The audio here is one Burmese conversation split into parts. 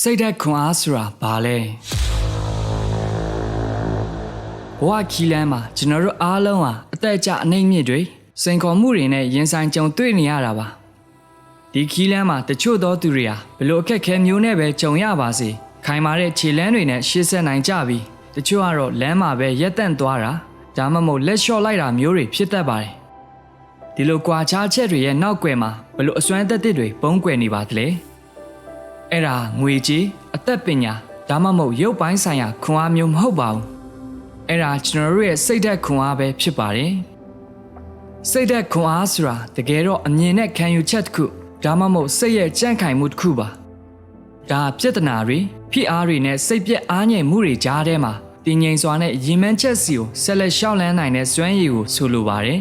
စိတ်ဓာတ်ခွန်အားဆိုတာဘာလဲဘဝခီးလန်းမှာကျွန်တော်တို့အားလုံးဟာအသက်အကျအနှိမ့်မြင့်တွေစိန်ခေါ်မှုတွေနဲ့ရင်ဆိုင်ကြုံတွေ့နေရတာပါဒီခီးလန်းမှာတချို့သောသူတွေဟာဘလို့အခက်အခဲမျိုးနဲ့ပဲကြုံရပါစေခိုင်မာတဲ့ခြေလမ်းတွေနဲ့ရှေ့ဆက်နိုင်ကြပြီတချို့ကတော့လမ်းမှာပဲရက်တန့်သွားတာဒါမှမဟုတ်လက်လျှော့လိုက်တာမျိုးတွေဖြစ်တတ်ပါတယ်ဒီလိုကွာခြားချက်တွေရဲ့နောက်ွယ်မှာဘလို့အစွမ်းသက်သစ်တွေပုံကွယ်နေပါသလဲ အဲ့ဒါငွေကြေးအသက်ပညာဒါမှမဟုတ်ရုပ်ပိုင်းဆိုင်ရာခွန်အားမျိုးမဟုတ်ပါဘူးအဲ့ဒါကျွန်တော်တို့ရဲ့စိတ်ဓာတ်ခွန်အားပဲဖြစ်ပါတယ်စိတ်ဓာတ်ခွန်အားဆိုတာတကယ်တော့အမြင်နဲ့ခံယူချက်တစ်ခုဒါမှမဟုတ်စိတ်ရဲ့ကြံ့ခိုင်မှုတစ်ခုပါဒါပြဿနာတွေဖိအားတွေနဲ့စိတ်ပြက်အားငြိမ်မှုတွေကြားထဲမှာတည်ငြိမ်စွာနဲ့ရင်မှန်းချက်စီကိုဆက်လက်ရှောက်လန်းနိုင်တဲ့စွမ်းရည်ကိုဆိုလိုပါတယ်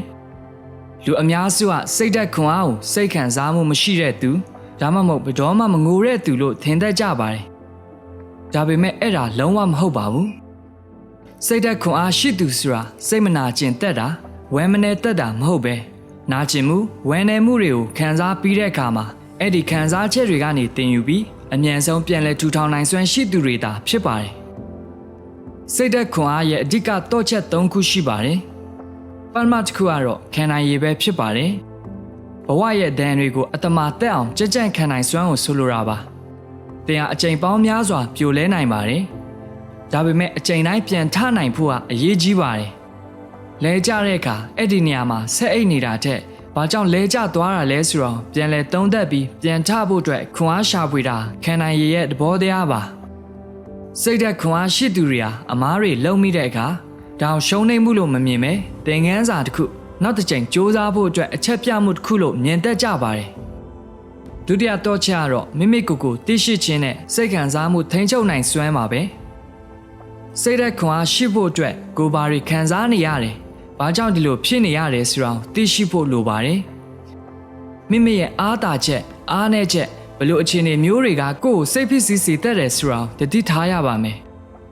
လူအများစုကစိတ်ဓာတ်ခွန်အားကိုစိတ်ခံစားမှုမရှိတဲ့သူ ဒါမှမဟုတ်ဘယ်တော့မှမငိုတဲ့သူလို့ထင်တတ်ကြပါတယ်။ဒါပေမဲ့အဲ့ဒါလုံးဝမဟုတ်ပါဘူး။စိတ်ဓာတ်ခွန်အားရှိသူဆိုတာစိတ်မနာကျင်တက်တာဝမ်းမနေတက်တာမဟုတ်ပဲ။နာကျင်မှုဝမ်းနေမှုတွေကိုခံစားပြီးတဲ့အခါမှာအဲ့ဒီခံစားချက်တွေကနေတင်ယူပြီးအမြန်ဆုံးပြန်လည်ထူထောင်နိုင်စွမ်းရှိသူတွေသာဖြစ်ပါတယ်။စိတ်ဓာတ်ခွန်အားရဲ့အဓိကတော့ချက်၃ခုရှိပါတယ်။ပထမတစ်ခုကတော့ခံနိုင်ရည်ပဲဖြစ်ပါတယ်။ ဘဝရဲ့ဒဏ်တွေကိုအတ္တမတက်အောင်ကြက်ကြန့်ခံနိုင်စွမ်းကိုဆိုလိုတာပါ။တင်ဟာအချိန်ပေါင်းများစွာပြိုလဲနိုင်ပါတယ်။ဒါပေမဲ့အချိန်တိုင်းပြန်ထနိုင်ဖို့ကအရေးကြီးပါတယ်။လဲကျတဲ့အခါအဲ့ဒီနေရာမှာဆက်အိတ်နေတာထက်ဘာကြောင့်လဲကျသွားတာလဲဆိုတော့ပြန်လဲသုံးသက်ပြီးပြန်ထဖို့အတွက်ခွန်အားရှာဖွေတာခံနိုင်ရည်ရဲ့သဘောတရားပါ။စိတ်သက်ခွန်အားရှိသူတွေဟာအမားတွေလုံမိတဲ့အခါဒါအောင်ရှုံးနေမှုလို့မမြင်ပဲသင်ငန်းစာတစ်ခု နောက်တစ်ချိန်စ조사ဖို့အတွက်အချက်ပြမှုတစ်ခုလို့မြင်တတ်ကြပါတယ်။ဒုတိယတော့ချက်ကတော့မိမိကိုယ်ကိုသိရှိခြင်းနဲ့စိတ်ခံစားမှုထိန်းချုပ်နိုင်စွမ်းပါပဲ။စိတ်သက်ခွန်အားရှိဖို့အတွက်ကိုယ်ပါရီခံစားနေရတယ်။ဘာကြောင့်ဒီလိုဖြစ်နေရတယ်ဆိုတာကိုသိရှိဖို့လိုပါတယ်။မိမိရဲ့အားတာချက်အားနည်းချက်ဘယ်လိုအခြေအနေမျိုးတွေကကိုယ့်ကိုစိတ်ဖြစ်စီစီတတ်တယ်ဆိုတာကိုတတိထားရပါမယ်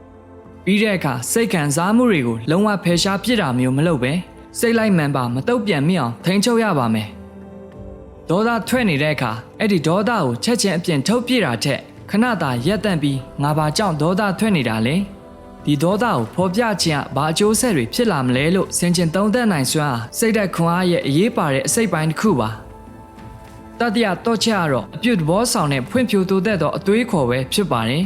။ပြီးတဲ့အခါစိတ်ခံစားမှုတွေကိုလုံးဝဖယ်ရှားပြစ်တာမျိုးမလုပ်ပဲ။ စိတ်လိုက်မှန်ပါမတုတ်ပြန်မိအောင်ထိန်းချုပ်ရပါမယ်။ဒေါသထွက်နေတဲ့အခါအဲ့ဒီဒေါသကိုချက်ချင်းအပြင်ထုတ်ပြတာထက်ခဏတာရက်တန့်ပြီးငါဘာကြောင့်ဒေါသထွက်နေတာလဲ။ဒီဒေါသကိုဖော်ပြခြင်းကဘာအကျိုးဆက်တွေဖြစ်လာမလဲလို့စင်ကျင်သုံးသပ်နိုင်စွမ်းအားစိတ်ဓာတ်ခွန်အားရဲ့အရေးပါတဲ့အစိတ်ပိုင်းတစ်ခုပါ။တတိယတော့ချက်ကတော့အပြုတ်ဘောဆောင်တဲ့ဖွံ့ဖြိုးတိုးတက်သောအသွေးခေါ်ပဲဖြစ်ပါတယ်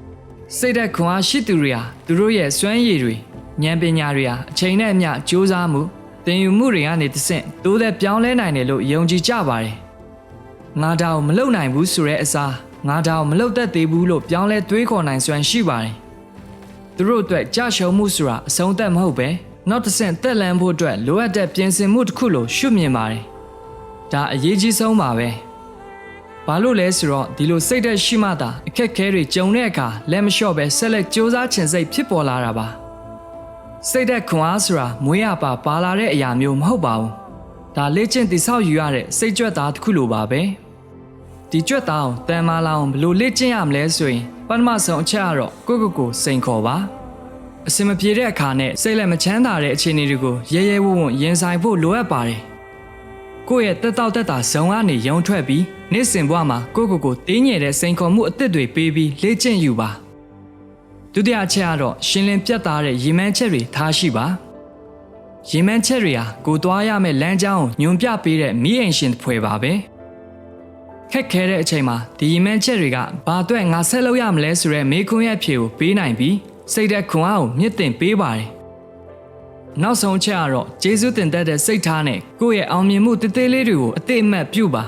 ။စိတ်ဓာတ်ခွန်အားရှိသူတွေဟာသူတို့ရဲ့စွမ်းရည်တွေ ဉာဏ်ပညာတွေဟာအချိန်နဲ့အမျှကြိုးစားမှုသင်ယူမှုတွေကနေတစ်ဆင့်တိုးသက်ပြောင်းလဲနိုင်တယ်လို့ယုံကြည်ကြပါတယ်။ငါဒါကိုမလုပ်နိုင်ဘူးဆိုတဲ့အစားငါဒါကိုမလုပ်တတ်သေးဘူးလို့ပြောင်းလဲတွေးခေါ်နိုင်စွမ်းရှိပါတယ်။သူတို့အတွက်ကြရှုံမှုဆိုတာအဆုံးသတ်မဟုတ်ပဲနောက်တစ်ဆင့်တက်လန်းဖို့အတွက်လိုအပ်တဲ့ပြင်ဆင်မှုတစ်ခုလို့ရှုမြင်ပါတယ်။ဒါအရေးကြီးဆုံးပါပဲ။ဘာလို့လဲဆိုတော့ဒီလိုစိတ်သက်ရှိမှသာအခက်အခဲတွေကြုံတဲ့အခါလက်မလျှော့ပဲဆက်လက်ကြိုးစားခြင်းစိတ်ဖြစ်ပေါ်လာတာပါ။ စိတ်သက်ခွန်အားဆိုတာမွေးရပါပါလာတဲ့အရာမျိုးမဟုတ်ပါဘူး။ဒါလေ့ကျင့်တည်ဆောက်ယူရတဲ့စိတ်ကြွက်သားတစ်ခုလိုပါပဲ။ဒီကြွက်သားအောင်တန်မာလာအောင်ဘယ်လိုလေ့ကျင့်ရမလဲဆိုရင်ပထမဆုံးအချက်ကတော့ကိုယ့်ကိုယ်ကိုစိန်ခေါ်ပါ။အစင်မပြေတဲ့အခါနဲ့စိတ်လည်းမချမ်းသာတဲ့အခြေအနေတွေကိုရဲရဲဝံ့ဝံ့ရင်ဆိုင်ဖို့လိုအပ်ပါတယ်။ကိုယ့်ရဲ့တက်တောက်တက်တာဇုံကနေရုံထွက်ပြီးနေ့စဉ်ဘဝမှာကိုယ့်ကိုယ်ကိုတင်းညင်တဲ့စိန်ခေါ်မှုအသစ်တွေပေးပြီးလေ့ကျင့်ယူပါ။ ဒုတိယအချက်ကတော့ရှင်းလင်းပြတ်သားတဲ့ရေမှန်းချက်တွေထားရှိပါရေမှန်းချက်တွေဟာကိုသွားရမယ့်လမ်းကြောင်းကိုညွန်ပြပေးတဲ့မိအိမ်ရှင်တစ်ဖွဲပါပဲခက်ခဲတဲ့အချိန်မှာဒီရေမှန်းချက်တွေကဘာအတွက်ငါဆက်လုပ်ရမလဲဆိုတဲ့မေးခွန်းရဲ့အဖြေကိုပေးနိုင်ပြီးစိတ်သက်ခွန်အားကိုမြင့်တင်ပေးပါတယ်နောက်ဆုံးအချက်ကတော့ဂျေဇုတင်တတ်တဲ့စိတ်ထားနဲ့ကိုယ့်ရဲ့အောင်မြင်မှုတည်တည်လေးတွေကိုအသိအမှတ်ပြုပါ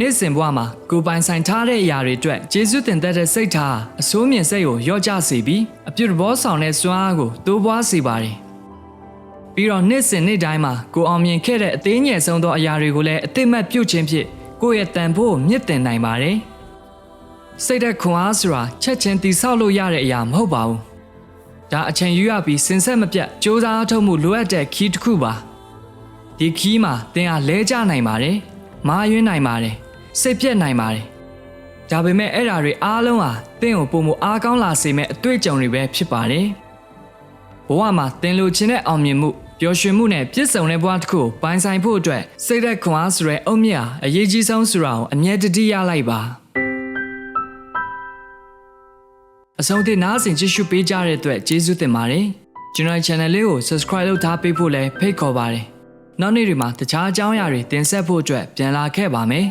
နေ့စဉ်ဘဝမှာကိုယ်ပိုင်ဆိုင်ထားတဲ့အရာတွေအတွက်ကျေးဇူးတင်တတ်တဲ့စိတ်ထားအစိုးမြင်စိတ်ကိုရော့ကျစေပြီးအပြုတ်ဘောဆောင်တဲ့စွမ်းအားကိုတိုးပွားစေပါတယ်။ပြီးတော့နေ့စဉ်နေ့တိုင်းမှာကိုယ်အောင်မြင်ခဲ့တဲ့အသေးငယ်ဆုံးသောအရာတွေကိုလည်းအသိမှတ်ပြုခြင်းဖြင့်ကိုယ့်ရဲ့တန်ဖိုးကိုမြင့်တင်နိုင်ပါတယ်။စိတ်သက်ခွန်အားဆိုတာချက်ချင်းတိဆောက်လို့ရတဲ့အရာမဟုတ်ပါဘူး။ဒါအချိန်ယူရပြီးစင်ဆက်မပြတ်စ조사အထုတ်မှုလိုအပ်တဲ့ခီးတစ်ခုပါ။ဒီခီးမှာသင်ဟာလဲကျနိုင်ပါတယ်။မာယွင်းနိုင်ပါတယ်။ စိတ်ပြက်နိုင်ပါတယ်။ဒါပေမဲ့အဲ့ဓာတွေအားလုံးဟာသင်ကိုပုံမအားကောင်းလာစေမဲ့အတွေ့အကြုံတွေပဲဖြစ်ပါတယ်။ဘဝမှာသင်လိုချင်တဲ့အောင်မြင်မှုပျော်ရွှင်မှုနဲ့ပြည့်စုံတဲ့ဘဝတစ်ခုကိုပိုင်ဆိုင်ဖို့အတွက်စိတ်သက်ခွန်အားဆိုတဲ့အုတ်မြတ်ဟာအရေးကြီးဆုံးဆိုတာကိုအမြဲတတိရလိုက်ပါ။အဆုံးထိနားဆင်ကြည့်ရှုပေးကြတဲ့အတွက်ကျေးဇူးတင်ပါတယ်ကျွန်တော် channel လေးကို subscribe လုပ်ထားပေးဖို့လည်းဖိတ်ခေါ်ပါတယ်နောက်နေ့တွေမှာတခြားအကြောင်းအရာတွေတင်ဆက်ဖို့အတွက်ပြန်လာခဲ့ပါမယ်